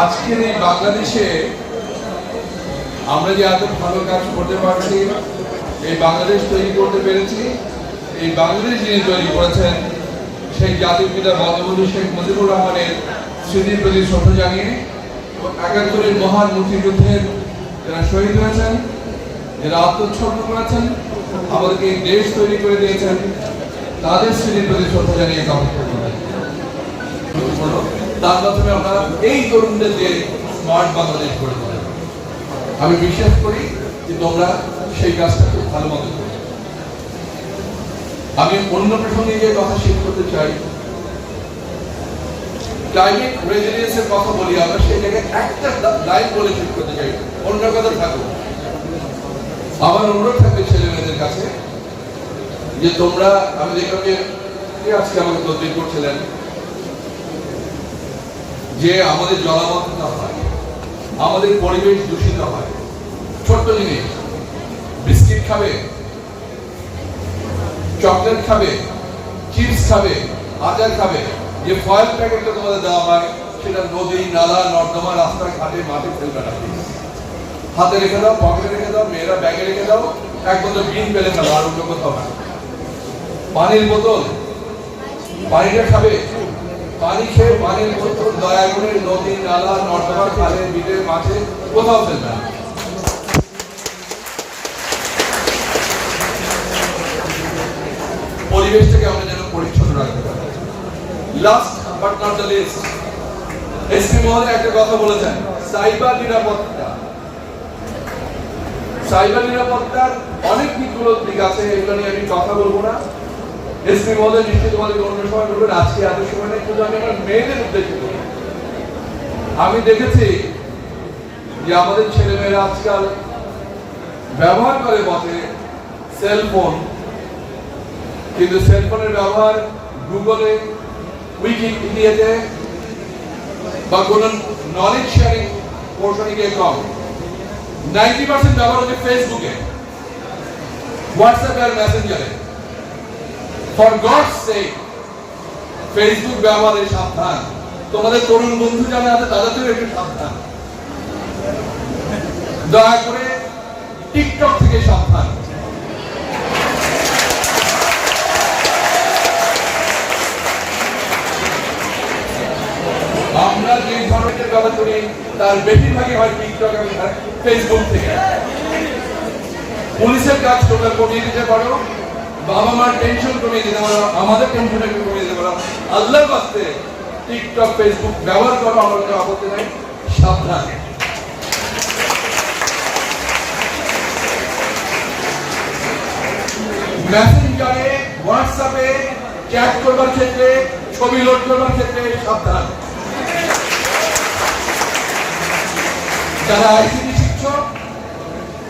আজকের এই বাংলাদেশে আমরা যে এত ভালো কাজ করতে পারছি, এই বাংলাদেশ তৈরি করতে পেরেছি, এই বাংলাদেশ যিনি তৈরি করেছেন, সেই জাতির পিতা বঙ্গবন্ধু শেখ মুজিবুর রহমানের স্মৃতির প্রতি শ্রদ্ধা জানিয়ে একাত্তরের মহান মুক্তিযুদ্ধের যারা শহীদ হয়েছেন, যারা আত্মোৎসর্গ করেছেন, আমাদেরকে এই দেশ তৈরি করে দিয়েছেন, তাদের স্মৃতির প্রতি শ্রদ্ধা জানিয়ে করবেন তার মাধ্যমে আমরা এই স্মার্ট বাংলাদেশ আমি বিশ্বাস করি যে তোমরা সেই কাজটা খুব ভালো মতো আমি অন্য প্রসঙ্গে যে কথা শেষ করতে চাই। ক্লাইমেট রেজিলিয়েন্স এর কথা বলি আমরা, সেই জায়গায় একটা লাইন বলে শেষ করতে চাই। অন্য কথা থাকুক আমার অনুরোধ থাকবে ছেলে মেয়েদের কাছে যে তোমরা, আমি দেখলাম যে আজকে আমাকে তদবির করছিলেন? যে আমাদের জলাবদ্ধতা হয়, আমাদের পরিবেশ দূষিত হয়। ছোট্ট জিনিস, বিস্কিট খাবে, চকলেট খাবে, চিপস খাবে, আচার খাবে, যে ফয়েল প্যাকেটটা তোমাদের দেওয়া হয়, সেটা নদী, নালা, নর্দমা, রাস্তা, ঘাটে, মাঠে ফেলবে না হাতে রেখে দাও পকেটে রেখে দাও, মেয়েরা ব্যাগে রেখে দাও, এক বোতল বিন পেলে ফেলো, আর অন্য কোথাও পানির বোতল, পানিটা খাবে পানি খেয়ে পানির দয়া করে নদী, নালা, নর্দমা, খালে, বিলে, মাঠে কোথাও ফেলবে না। পরিবেশটাকে আমরা যেন পরিচ্ছন্ন রাখতে পারি। Last but not the least SP মহোদয় একটা কথা বলেছেন, সাইবার নিরাপত্তা। সাইবার নিরাপত্তার অনেক দিকগুলো দিক আছে, এগুলো নিয়ে আমি কথা বলব না। এসপি মহোদয় নিশ্চয়ই তোমাদেরকে অন্য সময় আজকে এত সময় নেই কিন্তু আমি আমার মেয়েদের উদ্দেশ্যে আমি দেখেছি যে আমাদের ছেলেমেয়েরা আজকাল ব্যবহার করে বটে সেল ফোন কিন্তু সেলফোনের ব্যবহার গুগলে উইকিপিডিয়াতে বা কোনো নলেজ শেয়ারিং পোর্শনে গিয়ে কম। নাইনটি পার্সেন্ট ব্যবহার হচ্ছে ফেসবুকে হোয়াটসঅ্যাপে আর মেসেঞ্জারে ফর গড সেক ফেসবুক ব্যবহারে সাবধান। তোমাদের তরুণ বন্ধু যারা আছে তাদেরও একটু সাবধান। দয়া করে টিকটক থেকে সাবধান। আমরা যে ধরনের কথা করি তার বেশিরভাগই হয় টিকটক এবং ফেসবুক থেকে। পুলিশের কাজ তোমরা কমিয়ে দিতে পারো। বাবা মার টেনশন কমিয়ে দিতে পারো, আমাদের টেনশন একটু কমিয়ে দিতে পারো। আল্লাহর বাস্তে টিকটক ফেসবুক ব্যবহার করো আমার কোনো আপত্তি নাই। সাবধান। মেসেঞ্জারে হোয়াটসঅ্যাপে চ্যাট করবার ক্ষেত্রে, ছবি লোড করবার ক্ষেত্রে সাবধান। যারা আইসিটি শিখছো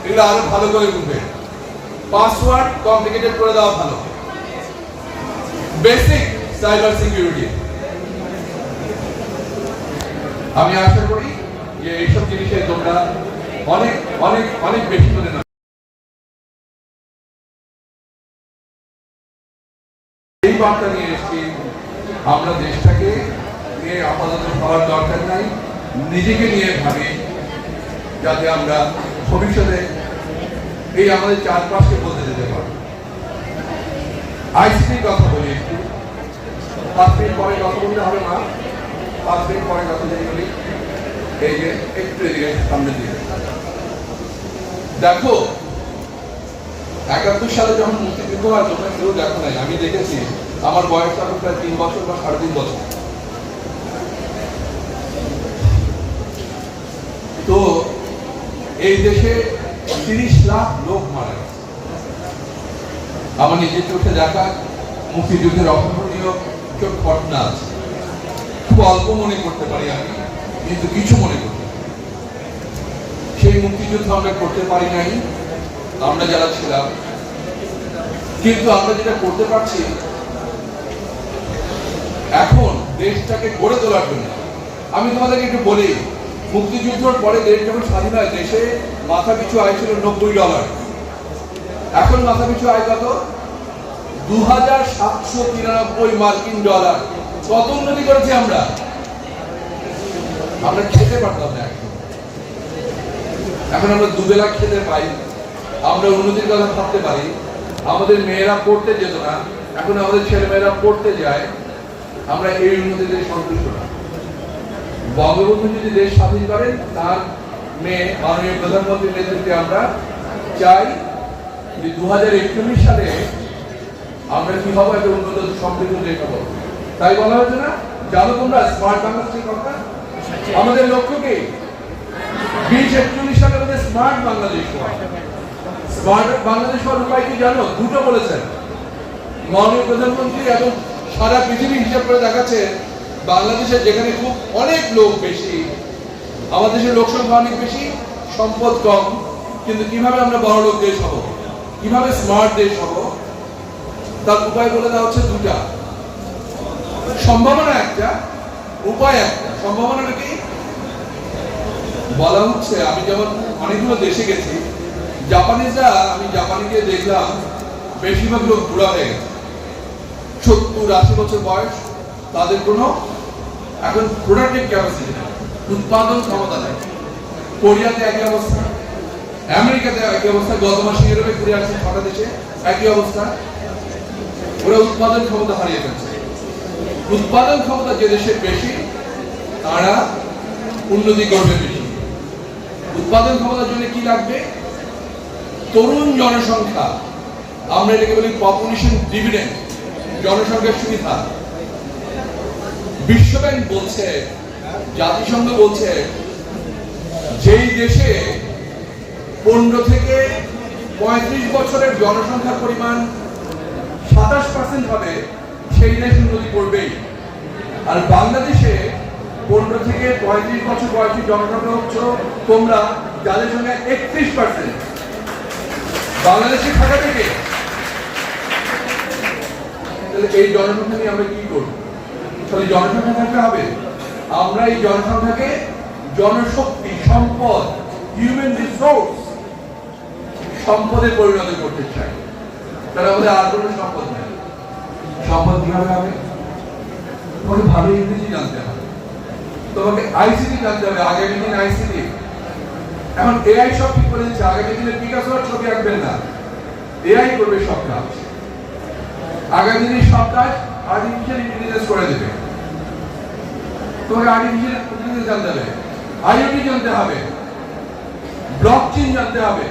এগুলো আরও ভালো করে বুঝবে। পাসওয়ার্ড কমপ্লিকেটেড করে দেওয়া ভালো বেসিক সাইবার সিকিউরিটি আমি আশা করি যে এইসব জিনিসে তোমরা অনেক অনেক অনেক বেশি করে। এই বার্তা নিয়ে এসেছি, আমরা দেশটাকে নিয়ে আপাতত ভাবার দরকার নাই, নিজেকে নিয়ে ভাবি, যাতে আমরা ভবিষ্যতে এই আমাদের চারপাশকে বলতে যেতে পারি আইসিটির কথা বলি একটু। পাঁচ মিনিট পরে কথা বলতে হবে না। পাঁচ মিনিট পরে কথা যদি বলি। এই যে একটু এদিকে সামনে দিকে দেখো, একাত্তর সালে যখন মুক্তিযুদ্ধ হয় তোমরা কেউ দেখো নাই। আমি দেখেছি, আমার বয়স তখন প্রায় তিন বছর বা সাড়ে তিন বছর। তো এই দেশে তিরিশ লাখ লোক মারা গেছে। আমার নিজের চোখে দেখা মুক্তিযুদ্ধের অভাবনীয় চোখ ঘটনা আছে। খুব অল্প মনে করতে পারি আমি, কিন্তু কিছু মনে করতে। সেই মুক্তিযুদ্ধ আমরা করতে পারি নাই, আমরা যারা ছিলাম। কিন্তু আমরা যেটা করতে পারছি, এখন দেশটাকে গড়ে তোলার জন্য। আমি তোমাদেরকে একটু বলি মুক্তিযুদ্ধের পরে দেশ যখন স্বাধীন হয়, দেশে মাথা পিছু আয় ছিল নব্বই ডলার। এখন মাথা পিছু আয় কত? দু হাজার সাতশো তিরানব্বই মার্কিন ডলার। কত উন্নতি করেছি আমরা? আমরা খেতে পারতাম না এখন আমরা দুবেলা খেতে পাই। আমরা উন্নতির কথা ভাবতে পারি। আমাদের মেয়েরা পড়তে যেত না। এখন আমাদের ছেলেমেয়েরা পড়তে যায়। আমরা এই উন্নতিতে সন্তুষ্ট না। বঙ্গবন্ধু যদি দেশ স্বাধীন করেন তার মেয়ে, মাননীয় প্রধানমন্ত্রীর নেতৃত্বে আমরা চাই যে দু হাজার একচল্লিশ সালে আমরা কি হব, একটা উন্নত সমৃদ্ধ দেশ হব। তাই বলা হয়েছে না? জানো তোমরা স্মার্ট বাংলাদেশের কথা আমাদের লক্ষ্য কি? বিশ একচল্লিশ সালে আমাদের স্মার্ট বাংলাদেশ স্মার্ট বাংলাদেশ হওয়ার উপায় কি জানো? দুটো বলেছেন। মাননীয় প্রধানমন্ত্রী এবং সারা পৃথিবী হিসাব করে দেখাচ্ছে বাংলাদেশে যেখানে খুব অনেক লোক বেশি আমাদের দেশের লোক সংখ্যা অনেক বেশি, সম্পদ কম, কিন্তু কীভাবে আমরা বড় লোক দেশ হব, কীভাবে স্মার্ট দেশ হব, তার উপায় বলে দেওয়া হচ্ছে দুটা। সম্ভাবনা একটা, উপায় একটা। সম্ভাবনাটা কি? বলা হচ্ছে, আমি যেমন অনেকগুলো দেশে গেছি, জাপানিজরা, আমি জাপানিকে দেখলাম, বেশিরভাগ লোক বুড়া হয়ে গেছে। সত্তর আশি বছর বয়স, তাদের কোনো এখন প্রোডাক্টিভ ক্যাপাসিটি নেই। উৎপাদন ক্ষমতা নেই। কোরিয়াতে একই অবস্থা, আমেরিকাতে একই অবস্থা, গত মাসে ইউরোপে ঘুরে আসছে ছটা দেশে একই অবস্থা। ওরা উৎপাদন ক্ষমতা হারিয়ে ফেলছে। উৎপাদন ক্ষমতা যে দেশের বেশি, তারা উন্নতি করবে বেশি। উৎপাদন ক্ষমতার জন্য কি লাগবে? তরুণ জনসংখ্যা। আমরা এটাকে বলি পপুলেশন ডিভিডেন্ড জনসংখ্যার সুবিধা। বিশ্বব্যাংক বলছে, জাতিসংঘ বলছে, যেই দেশে পনেরো থেকে পঁয়ত্রিশ বছরের জনসংখ্যার পরিমাণ সাতাশ পার্সেন্ট হবে, সেই দেশ উন্নতি করবেই। আর বাংলাদেশে পনেরো থেকে পঁয়ত্রিশ বছর বয়সী জনসংখ্যা হচ্ছে তোমরা যাদের সঙ্গে একত্রিশ পার্সেন্ট। বাংলাদেশে থাকা থেকে। তাহলে এই জনসংখ্যা নিয়ে আমরা কি করব? তাহলে জনসংখ্যা থাকতে হবে। আমরা এই জনসংখ্যাকে জনশক্তি, সম্পদ হিউম্যান রিসোর্স সম্পদে পরিণত করতে চাই। তাহলে আমাদের আর কোনো সম্পদ নেই। সম্পদ কীভাবে হবে? তোমাকে ভালো ইংরেজি জানতে হবে। তোমাকে আইসিটি জানতে হবে আগামী দিন আইসিটি এখন এআই সব ঠিক করে দিচ্ছে আগামী দিনে পিকাসো আর ছবি আঁকবেন না। এআই করবে সব কাজ। আগামী দিনে সব কাজ আর্টিফিশিয়াল তোমাকে আর্টিফিশিয়াল জানতে হবে। আইওটি জানতে হবে। ব্লকচেন জানতে হবে।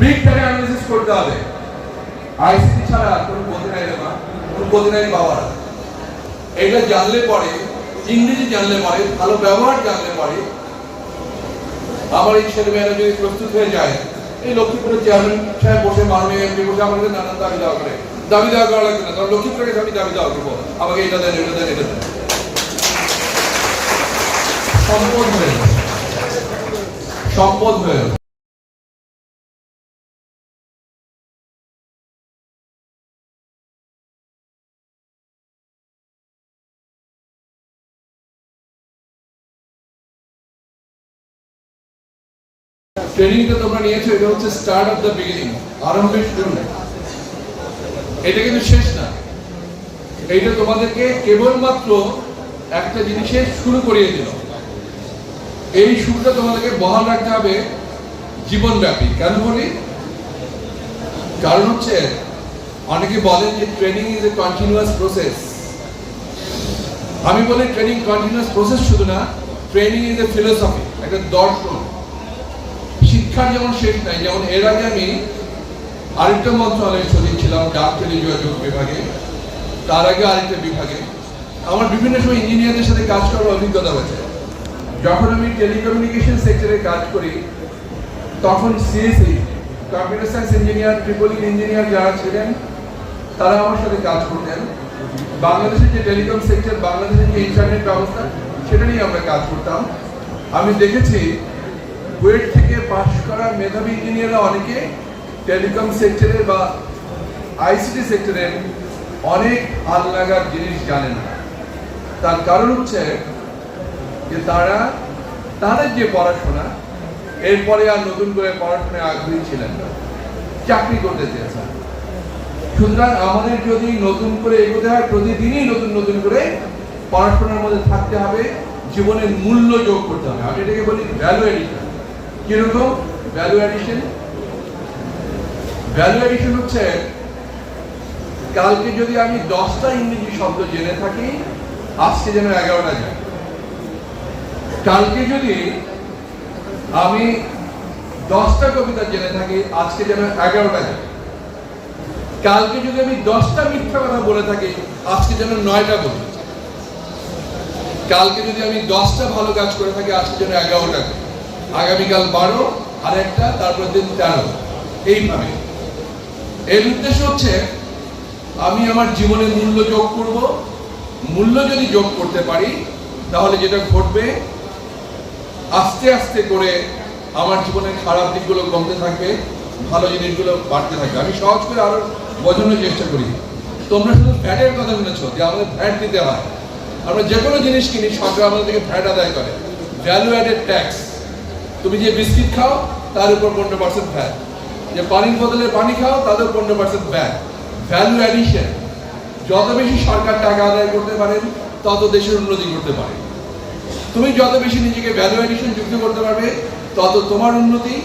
বিগ ডেটা অ্যানালিসিস করতে হবে। আইসিটি ছাড়া কোনো নাই কোনো নাই বাবার জানলে পরে, ইংরেজি জানলে পরে, ভালো ব্যবহার জানলে পরে, আমার এই ছেলেমেয়েরা যদি প্রস্তুত হয়ে যায়, এই লক্ষ্মীপুরের চেয়ারম্যান সাহেব বসে, মাননীয় এমপি বসে আমাকে নানান দাবি দেওয়া করে। দাবি দেওয়া করা লাগবে না। কারণ লক্ষ্মীপুরের আমি দাবি দেওয়া করব। আমাকে এটা দেন এটা দেন এটা দেন। সম্পদ হয়ে। সম্পদ হয়ে। ট্রেনিংটা তোমরা নিয়েছো, এটা হচ্ছে স্টার্ট অফ দ্য বিগিনিং আরম্ভের শুরু এটা কিন্তু শেষ না এইটা তোমাদেরকে কেবলমাত্র একটা জিনিসের শুরু করিয়ে দিল এই শুরুটা তোমাদেরকে বহাল রাখতে হবে জীবনব্যাপী। কেন বলি? কারণ হচ্ছে, অনেকে বলেন যে training is a continuous process আমি বলি ট্রেনিং কন্টিনিউয়াস প্রসেস শুধু না ট্রেনিং ইজ এ ফিলোসফি একটা দর্শন। শিক্ষার যেমন শেষ নাই, যেমন এর আগে আমি আরেকটা মন্ত্রণালয়ের সচিব ছিলাম, ডাক টেলিযোগাযোগ বিভাগে। তার আগে আরেকটা বিভাগে। আমার বিভিন্ন সময় ইঞ্জিনিয়ারদের সাথে কাজ করার অভিজ্ঞতা হয়েছে। যখন আমি টেলিকমিউনিকেশন সেক্টরে কাজ করি, তখন CAC computer science engineer triple engineer যারা ছিলেন, তারা আমার সাথে কাজ করতেন। বাংলাদেশের যে টেলিকম সেক্টর বাংলাদেশের যে ইন্টারনেট ব্যবস্থা, সেটা নিয়ে আমরা কাজ করতাম। আমি দেখেছি, বুয়েট থেকে পাশ করা মেধাবী ইঞ্জিনিয়াররা অনেকে টেলিকম সেক্টরের বা আইসিটি সেক্টরের অনেক হাল লাগার জিনিস জানে না। তার কারণ হচ্ছে যে তারা, তাদের যে পড়াশোনা, এরপরে আর নতুন করে পড়াশোনায় আগ্রহী ছিলেন না। চাকরি করতে চেয়েছেন। সুতরাং আমাদের যদি নতুন করে এগোতে হয়, প্রতিদিনই নতুন নতুন করে পড়াশোনার মধ্যে থাকতে হবে জীবনের মূল্য যোগ করতে হবে। আমি এটাকে বলি ভ্যালু এডিশন কীরকম? ভ্যালু এডিশন ভ্যালু এডিশন হচ্ছে, কালকে যদি আমি দশটা ইংরেজি শব্দ জেনে থাকি, আজকে যেন এগারোটা যায়। কালকে যদি আমি দশটা কবিতা জেনে থাকি, আজকে যেন এগারোটা যায় কালকে যদি আমি দশটা মিথ্যা কথা বলে থাকি, আজকে যেন নয়টা বলি। কালকে যদি আমি দশটা ভালো কাজ করে থাকি, আজকে যেন এগারোটা করি আগামীকাল বারো, আর একটা তারপর দিন তেরো। এইভাবে। এর উদ্দেশ্য হচ্ছে, আমি আমার জীবনে মূল্য যোগ করব। মূল্য যদি যোগ করতে পারি, তাহলে যেটা ঘটবে আস্তে আস্তে করে আমার জীবনের খারাপ দিকগুলো কমতে থাকবে, ভালো জিনিসগুলো বাড়তে থাকবে। আমি সহজ করে আরও বোঝানোর চেষ্টা করি। তোমরা শুধু ফ্যাটের কথা শুনেছ, যে আমাদের ফ্যাট দিতে হয়। আমরা যে কোনো জিনিস কিনি, সরকার আমাদের থেকে ফ্যাট আদায় করে। ভ্যালু অ্যাডেড ট্যাক্স তুমি যে বিস্কিট খাও, তার উপর পনেরো পার্সেন্ট ভ্যাট যে পানির বদলে পানি খাও, তাদের পনেরো পার্সেন্ট ভ্যাট ভ্যালু অ্যাডিশন যত বেশি সরকার টাকা আদায় করতে পারেন, তত দেশের উন্নতি করতে পারে তুমি যত বেশি নিজেকে ভ্যালু অ্যাডিশন যুক্ত করতে পারবে, তত তোমার উন্নতি,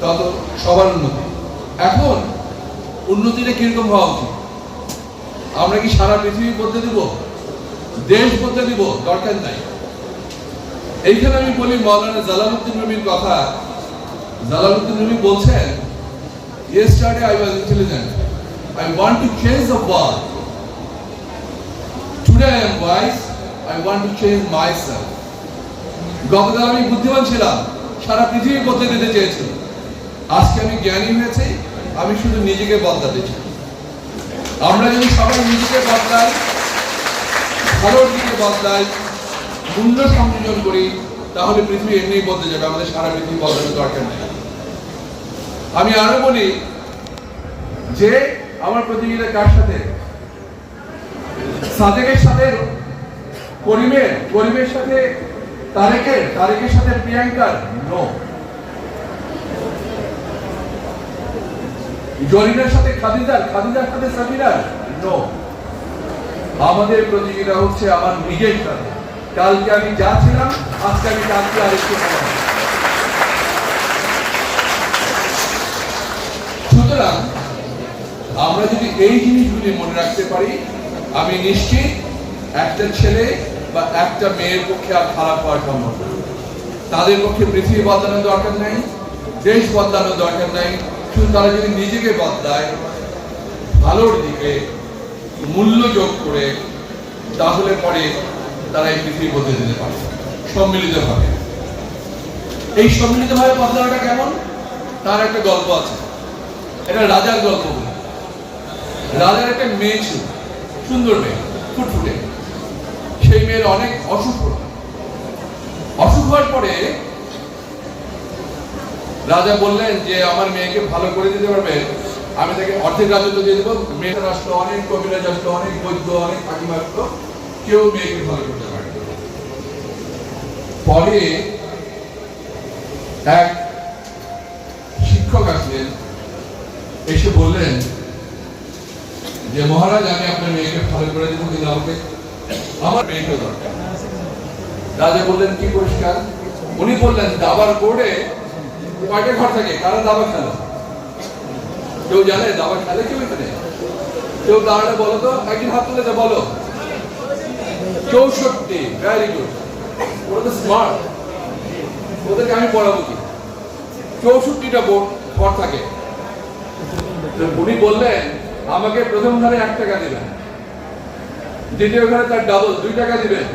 তত সবার উন্নতি। এখন উন্নতিটা কীরকম হওয়া উচিত? আমরা কি সারা পৃথিবী বলতে দিব? দেশ বলতে দিব? দরকার নাই। এইখানে আমি বলি, মৌলানা জালালউদ্দিন রুমির কথা। জালালউদ্দিন রুমি বলছেন, yesterday I was intelligent. I want to change the world. Today I am wise. I want to change myself. গতকাল আমি বুদ্ধিমান ছিলাম। সারা পৃথিবী বদলে দিতে চেয়েছি। আজকে আমি জ্ঞানী হয়েছি, আমি শুধু নিজেকে বদলাতে চাই। আমরা যদি সবাই নিজেকে বদলাই, ভালোর দিকে বদলাই, মূল্য সংযোজন করি, তাহলে পৃথিবী এমনিই বদলে যাবে, আমাদের সারা পৃথিবী বদলানোর দরকার নেই। আমি আরও বলি যে, আমার প্রতিযোগিতা কার সাথে? সাদেকের সাথে করিমের করিমের সাথে তারেকের তারেকের সাথে প্রিয়াঙ্কার? নো সাথে সাথে নো আমাদের প্রতিযোগিতা হচ্ছে আমার নিজের সাথে। কালকে আমি যা ছিলাম, আজকে আমি কালকে আরেকটু সুতরাং আমরা যদি এই জিনিসগুলি মনে রাখতে পারি, আমি নিশ্চিত একটা ছেলে বা একটা মেয়ের পক্ষে আর খারাপ হওয়া সম্ভব। তাদের পক্ষে পৃথিবী বদলানোর দরকার নাই, দেশ বদলানোর দরকার নাই। শুধু তারা যদি নিজেকে বদলায়, ভালোর দিকে মূল্য যোগ করে, তাহলে পরে তারা এই পৃথিবী বদলে দিতে পারে। সম্মিলিতভাবে। এই সম্মিলিতভাবে বদলানোটা কেমন? তার একটা গল্প আছে। এটা রাজার গল্প রাজার একটা মেয়ে ছিল। সুন্দর মেয়ে, ফুটফুটে। সেই মেয়ের অনেক অসুখ। অসুখ হওয়ার পরে রাজা বললেন যে, আমার মেয়েকে ভালো করে দিতে পারবে? আমি তাকে অর্ধেক রাজত্ব দিয়ে দেবো। মেয়েটা আসলো, অনেক কবিরাজ আসলো, অনেক বৈদ্য, অনেক হাকিম আসলো। কেউ মেয়েকে ভালো করতে পারবে পরে এক শিক্ষক আসলেন, এসে বললেন যে, মহারাজ, আমি আপনার মেয়েকে ভালো করে দেবো। কিন্তু আমাকে আমার মেয়েকে দরকার। রাজা বললেন, কি পরিষ্কার? উনি বললেন, দাবার বোর্ডে কয়টা ঘর থাকে, কারা দাবা খেলো? কেউ জানে, দাবা খেলে কেউ এখানে কেউ দাঁড়ালে বলো তো, একদিন হাত তুলে বলো। চৌষট্টি ভেরি গুড ওরা তো স্মার্ট ওদেরকে আমি পড়াবো কি? চৌষট্টিটা বোর্ড, ঘর থাকে। উনি বললেন, আমাকে প্রথম ধারে এক টাকা দিবেন। দ্বিতীয় ঘরে তার ডাবল দুই টাকা দিবেন।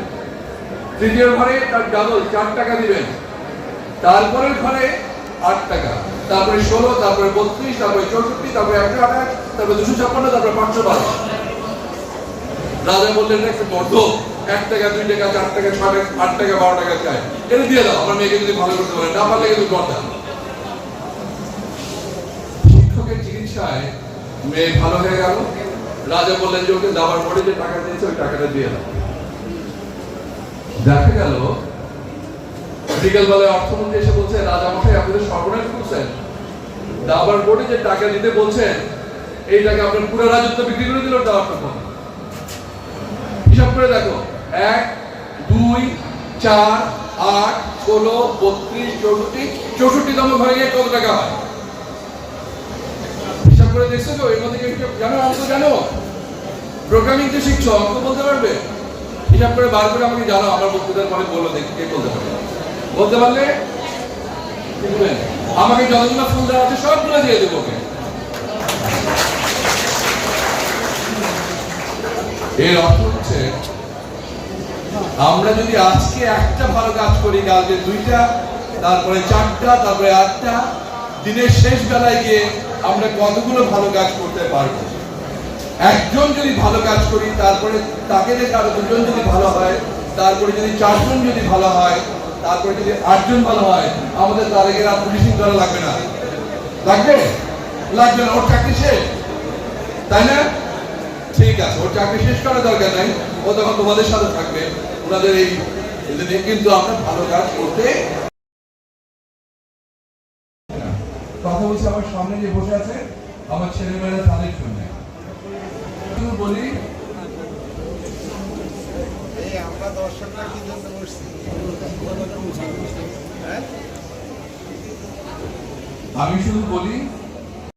তৃতীয় ঘরে তার ডাবল চার টাকা দিবেন। তারপরের ঘরে আট টাকা। তারপরে ষোলো, তারপরে বত্রিশ, তারপরে চৌষট্টি, তারপরে একশো আঠাশ, তারপরে দুশো ছাপ্পান্ন, তারপরে পাঁচশো বারো। রাজা বললেন একটা এক টাকা, দুই টাকা, চার টাকা, ছয় টাকা, আট টাকা, বারো টাকা চাই। এটা দিয়ে দাও, আমার মেয়েকে যদি ভালো করতে পারে, না পারলে কিন্তু শিক্ষকের চিকিৎসায় মেয়ে ভালো হয়ে গেল। রাজা বললেন, যে ওকে দাবার পরে যে টাকা দিয়েছে, ওই টাকাটা দিয়ে দাও। দেখা গেল, বিকেল বেলায় অর্থমন্ত্রী এসে বলছে রাজা মশাই আপনাদের সর্বনাশ করছেন। দাবার বোর্ডে যে টাকা দিতে বলছেন, এই টাকা আপনার পুরো রাজত্ব বিক্রি করে দিল দাবার তখন হিসাব করে দেখো, এক, দুই, চার, আট, ষোলো, বত্রিশ, চৌষট্টি, চৌষট্টিতম ঘরে গিয়ে কত টাকা হয়? করে দেখছ তো? এর মধ্যে কেউ জানো? অঙ্ক জানো? প্রোগ্রামিং তো শিখছো অঙ্ক বলতে পারবে। হিসাব করে বার করে আমাকে জানো আমার বক্তৃতার পরে বলো দেখি কে বলতে পারবে। বলতে পারলে আমাকে যতগুলো ফুল দেওয়া আছে সবগুলো দিয়ে দেবো ওকে। এর অর্থ হচ্ছে, আমরা যদি আজকে একটা ভালো কাজ করি, কালকে দুইটা, তারপরে চারটা, তারপরে আটটা, দিনের শেষ বেলায় গিয়ে আমরা কতগুলো ভালো কাজ করতে পারব? একজন যদি ভালো কাজ করি, তারপরে তাকে দেখে আরও দুজন যদি ভালো হয়, তারপরে যদি চারজন যদি ভালো হয়, তারপরে যদি আটজন ভালো হয়, আমাদের তারেকের আর পুলিশিং করা লাগবে না। লাগবে? লাগবে না। ওর চাকরি শেষ? তাই না? ঠিক আছে। ওর চাকরি শেষ করার দরকার নাই। ও তখন তোমাদের সাথে থাকবে। ওনাদের এই কিন্তু আমরা ভালো কাজ করতে বলছি আমার সামনে যে বসে আছে আমার ছেলেমেয়েরা তাদের জন্য। বলি আমি শুধু বলি